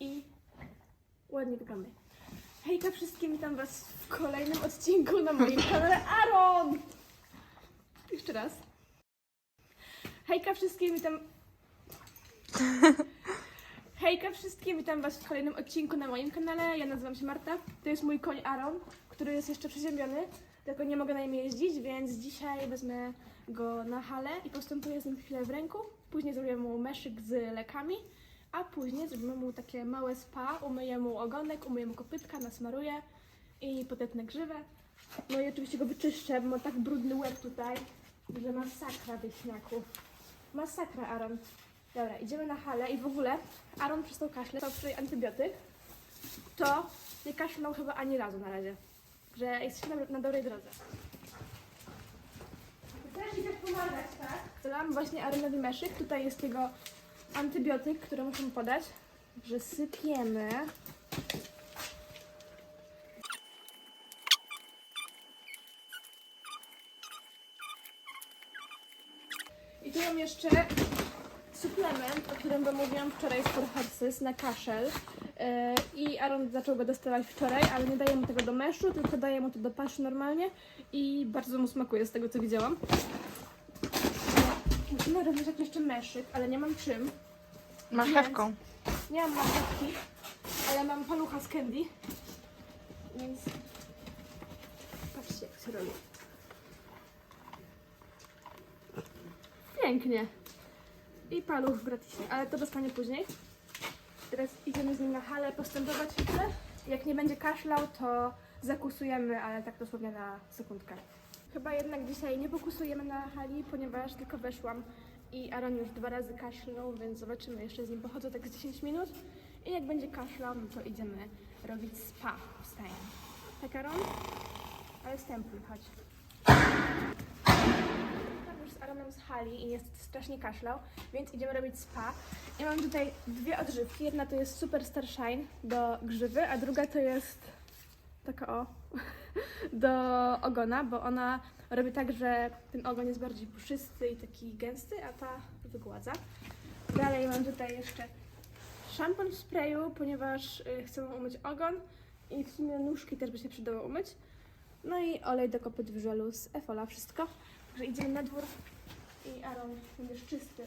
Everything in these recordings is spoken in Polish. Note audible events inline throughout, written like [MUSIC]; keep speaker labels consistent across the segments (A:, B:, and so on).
A: i ładnie wyglądaj. Hejka wszystkim, witam was w kolejnym odcinku na moim kanale Aaron! Jeszcze raz. Hejka wszystkim, witam... Hejka wszystkim, witam was w kolejnym odcinku na moim kanale. Ja nazywam się Marta. To jest mój koń Aaron, który jest jeszcze przeziębiony, tylko nie mogę na nim jeździć, więc dzisiaj wezmę go na halę i postępuję z nim chwilę w ręku. Później zrobię mu meszyk z lekami, a później zrobimy mu takie małe spa, umyję mu ogonek, umyję mu kopytka, nasmaruję i potetnę grzywę. No i oczywiście go wyczyszczę, bo ma tak brudny łeb tutaj, że masakra wieśniaku. Masakra, Aaron. Dobra, idziemy na halę i w ogóle Aaron przestał kaszleć, stał tutaj antybiotyk, to nie kaszlnął chyba ani razu na razie, że jesteśmy na, na dobrej drodze. Też mi tak pomagać, tak? Dałam właśnie Aaronowi meszyk, tutaj jest jego antybiotyk, który muszę mu podać, że sypiemy. I tu mam jeszcze suplement, o którym wam mówiłam wczoraj z Forhorses na kaszel. Yy, I Aaron zaczął go dostawać wczoraj, ale nie daję mu tego do meszu, tylko daję mu to do paszy normalnie i bardzo mu smakuje z tego co widziałam. Musimy robić jeszcze meszyk, ale nie mam czym.
B: Marchewką.
A: Nie mam marchewki, ale mam palucha z candy. Więc patrzcie jak się robi. Pięknie. I paluch w gratisie, ale to dostanie później. Teraz idziemy z nim na halę postępować chwilę. Jak nie będzie kaszlał, to zakusujemy, ale tak dosłownie na sekundkę. Chyba jednak dzisiaj nie pokusujemy na hali, ponieważ tylko weszłam i Aaron już dwa razy kaszlnął, więc zobaczymy. Jeszcze z nim pochodzę tak z 10 minut. I jak będzie kaszlał, to idziemy robić spa w stajni. Tak, Aaron? Ale stempluj, chodź. Tam już z Aaronem z hali i jest strasznie kaszlał, więc idziemy robić spa. I mam tutaj dwie odżywki. Jedna to jest Super Star Shine do grzywy, a druga to jest taka o, [LAUGHS] do ogona, bo ona robi tak, że ten ogon jest bardziej puszysty i taki gęsty, a ta wygładza. Dalej mam tutaj jeszcze szampon w sprayu, ponieważ y, chcę umyć ogon i w sumie nóżki też by się przydało umyć. No i olej do kopyt w żelu z Efola, wszystko. Także idziemy na dwór i Aaron, będziesz czysty.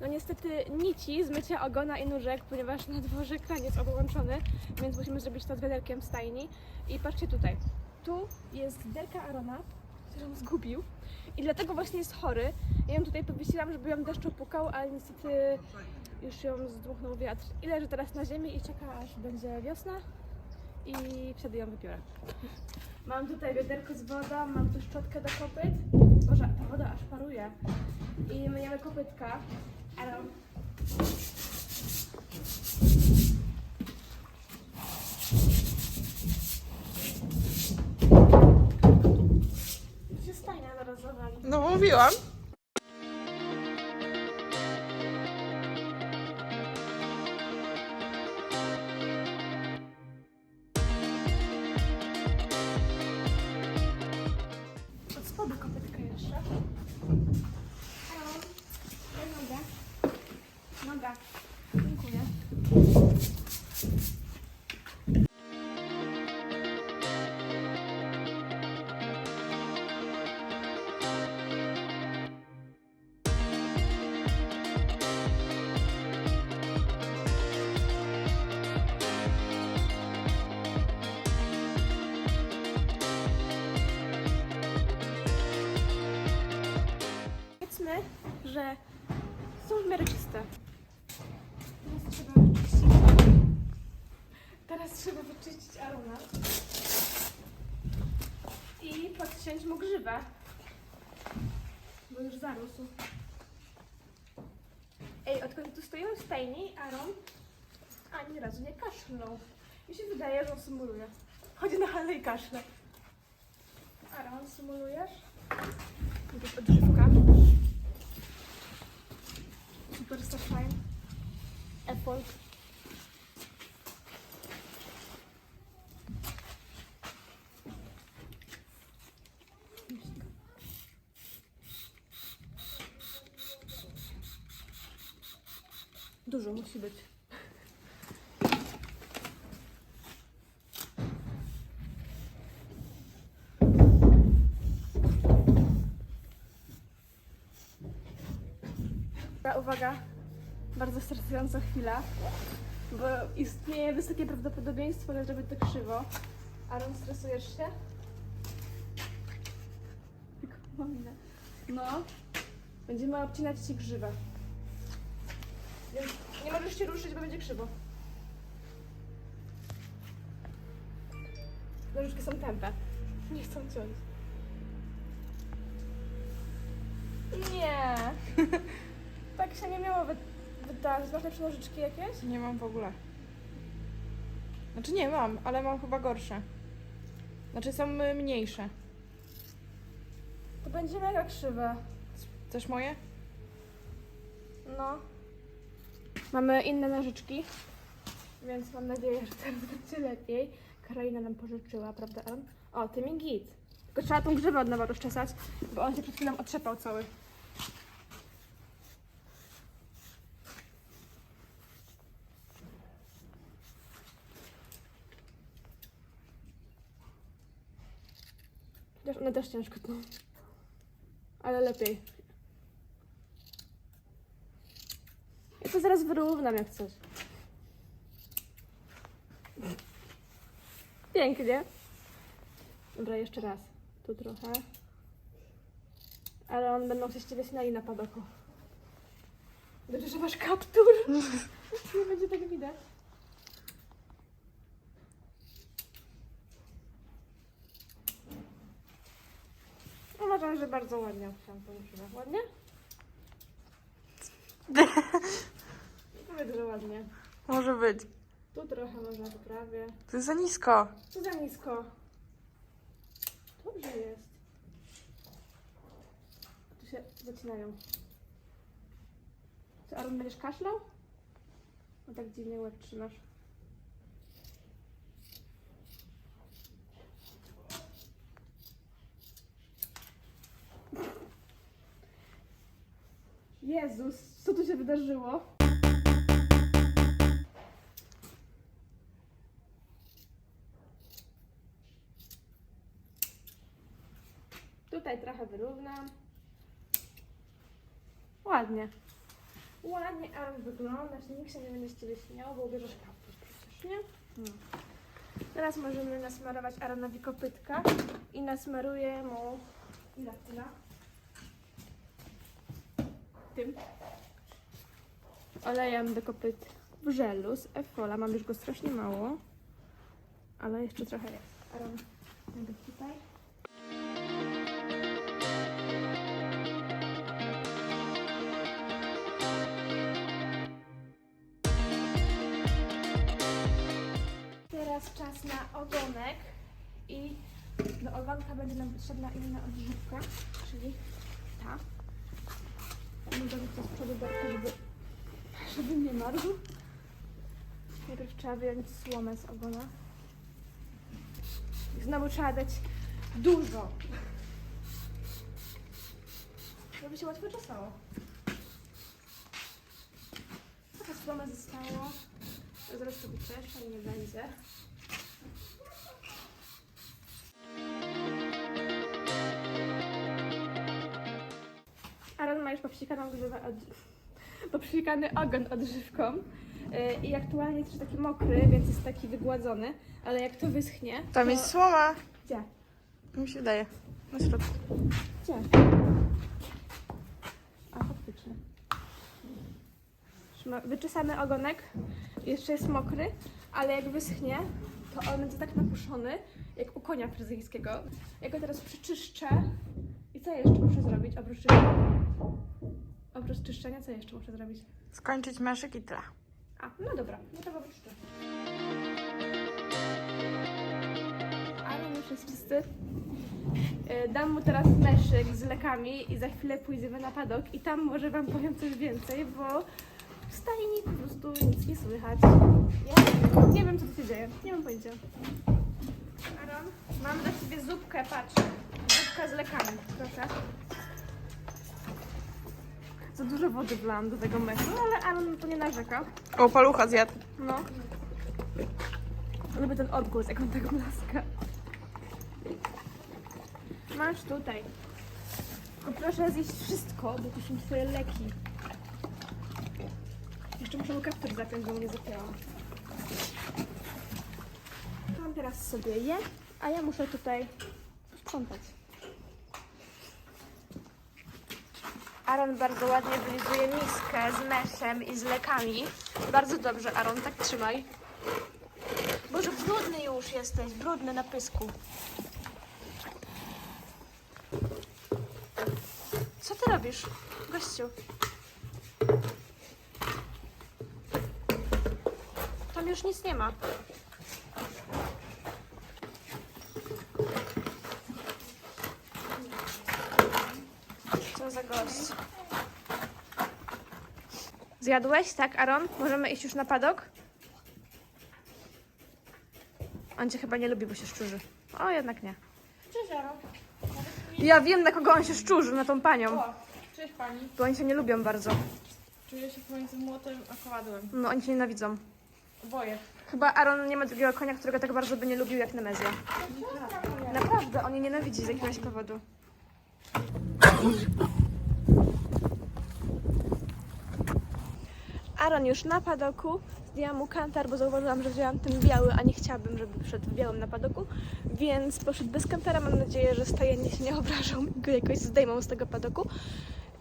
A: No niestety nici z mycia ogona i nóżek, ponieważ na dworze kran jest obłączony, więc musimy zrobić to z wiaderkiem stajni. I patrzcie tutaj, tu jest derka Arona, którą zgubił i dlatego właśnie jest chory. Ja ją tutaj powiesiłam, żeby ją deszcz opukał, ale niestety już ją zdmuchnął wiatr. I leży teraz na ziemi i czeka aż będzie wiosna i wtedy ją wypiorę. Mam tutaj wiaderko z wodą, mam tu szczotkę do kopyt. Boże, ta woda aż paruje. I myjemy kopytka. Aaron. się stajnia zaraz zawali.
B: No mówiłam.
A: Że są w miarę czyste. Teraz trzeba wyczyścić. Teraz trzeba wyczyścić Arona. I podciąć mu grzywę. Bo już zarósł. Ej, odkąd tu stoimy w stajni, Aaron ani razu nie kaszlnął. Mi się wydaje, że on symuluje. Chodzi na halę i kaszle. Aaron, symulujesz? Jest odżywka. Super Star Shine. Apple. Dużo musi być. Stresująca chwila, bo istnieje wysokie prawdopodobieństwo, że zrobię to krzywo. Aaron, stresujesz się? Jaką mam minę? No. Będziemy obcinać Ci grzywę. Więc nie możesz się ruszyć, bo będzie krzywo. Nożyczki są tępe. Nie chcą ciąć. Nie. [LAUGHS] tak się nie miało wy- wydarzyć. Masz lepsze nożyczki jakieś?
B: Nie mam w ogóle. Znaczy nie mam, ale mam chyba gorsze. Znaczy są y, mniejsze.
A: To będzie mega krzywe.
B: Też moje?
A: No. Mamy inne nożyczki, więc mam nadzieję, że teraz będzie lepiej. Karolina nam pożyczyła, prawda? O, ty mi git. Tylko trzeba tą grzywę od nowa rozczesać, bo on się przed chwilą otrzepał cały. One też ciężko tną. Ale lepiej. Ja to zaraz wyrównam jak coś. Pięknie. Dobra, jeszcze raz. Tu trochę. Ale on będą się z ciebie śmiali na padoku. Dobrze, że masz kaptur. [LAUGHS] Nie będzie tak widać. Uważam, że bardzo ładnie obciąłem grzywę. Ładnie? [LAUGHS] Powiedz, że ładnie.
B: Może być.
A: Tu trochę może poprawię.
B: To jest za nisko.
A: Co za nisko? Dobrze jest. Tu się zacinają. Co, Aaron, będziesz kaszlał? No tak dziwnie łeb trzymasz. Jezus, co tu się wydarzyło? Tutaj trochę wyrównam. Ładnie. Ładnie Aaron wyglądasz, nikt się nie będzie z Ciebie śmiał, bo ubierzesz kaptur przecież, nie? No. Teraz możemy nasmarować Aaronowi kopytka i nasmaruję mu... Ile tyle? Tym. Olejem do kopyt w żelu z Efola. Mam już go strasznie mało, ale jeszcze trochę jest. Będę tutaj. Teraz czas na ogonek i do ogonka będzie nam potrzebna inna odżywka, czyli ta. To z przodu berka, żeby, żeby nie marzł. Najpierw trzeba wyjąć słomę z ogona. I znowu trzeba dać dużo. Żeby się łatwo czesało. Trochę słomy zostało. To Zaraz sobie czeszę i nie będzie. Już popsikany ogon odżywką. Yy, I aktualnie jest już taki mokry, więc jest taki wygładzony, ale jak to wyschnie.
B: Tam
A: to...
B: jest słoma.
A: Gdzie?
B: Mi się daje. Na środku.
A: Gdzie? A faktycznie. Wyczesamy ogonek, jeszcze jest mokry, ale jak wyschnie, to on będzie tak napuszony, jak u konia fryzyjskiego. Ja go teraz przyczyszczę. I co jeszcze muszę zrobić oprócz czyszczenia? Oprócz czyszczenia, co jeszcze muszę zrobić?
B: Skończyć meszyk i tyle.
A: A, no dobra, no to wyczyszczę. Ale już jest czysty. E, Dam mu teraz meszyk z lekami i za chwilę pójdziemy na padok i tam może Wam powiem coś więcej, bo w stajni po prostu nic nie słychać. Ja nie wiem, co tu się dzieje. Nie mam pojęcia. Aaron, mam dla Ciebie zupkę, patrz. Zupka z lekami, proszę. Za dużo wody wlałam do tego meszu, ale Aaron to nie narzeka.
B: O, palucha zjadł.
A: No. Lubię ten odgłos, jak on tak blaska. Masz tutaj. Tylko proszę zjeść wszystko, bo to są twoje leki. Jeszcze muszę mu kaptur zapiąć, bo mu nie zapięłam. On teraz sobie je, a ja muszę tutaj sprzątać. Aaron bardzo ładnie wylizuje miskę z meszem i z lekami. Bardzo dobrze, Aaron, tak trzymaj. Boże, brudny już jesteś, brudny na pysku. Co ty robisz, gościu? Tam już nic nie ma. Za gość. Zjadłeś, tak, Aaron? Możemy iść już na padok? On cię chyba nie lubi, bo się szczurzy. O, jednak nie.
B: Cześć, Aaron.
A: Ja wiem, na kogo on się szczurzy, na tą panią.
B: O, cześć pani.
A: Bo oni się nie lubią bardzo.
B: Czuję się pomiędzy młotem a kowadłem.
A: No, oni się nienawidzą.
B: Oboje.
A: Chyba Aaron nie ma drugiego konia, którego tak bardzo by nie lubił jak Nemezja. Naprawdę, on je nienawidzi z jakiegoś powodu. Aaron już na padoku. Zdjęłam mu kantar, bo zauważyłam, że wzięłam ten biały, a nie chciałabym, żeby szedł w białym na padoku. Więc poszedł bez kantara. Mam nadzieję, że stajenie się nie obrażą i go jakoś zdejmą z tego padoku.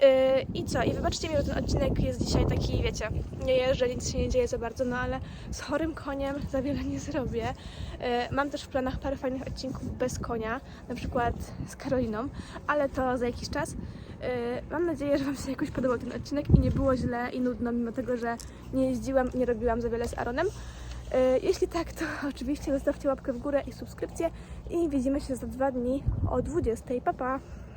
A: Yy, I co? I wybaczcie mi, że ten odcinek jest dzisiaj taki, wiecie, nie jeżdżę, nic się nie dzieje za bardzo, no ale z chorym koniem za wiele nie zrobię. Yy, Mam też w planach parę fajnych odcinków bez konia, na przykład z Karoliną, ale to za jakiś czas. Yy, Mam nadzieję, że Wam się jakoś podobał ten odcinek i nie było źle i nudno, mimo tego, że nie jeździłam nie robiłam za wiele z Aaronem. Jeśli tak, to [LAUGHS] oczywiście zostawcie łapkę w górę i subskrypcję i widzimy się za dwa dni o 20.00. Pa, pa!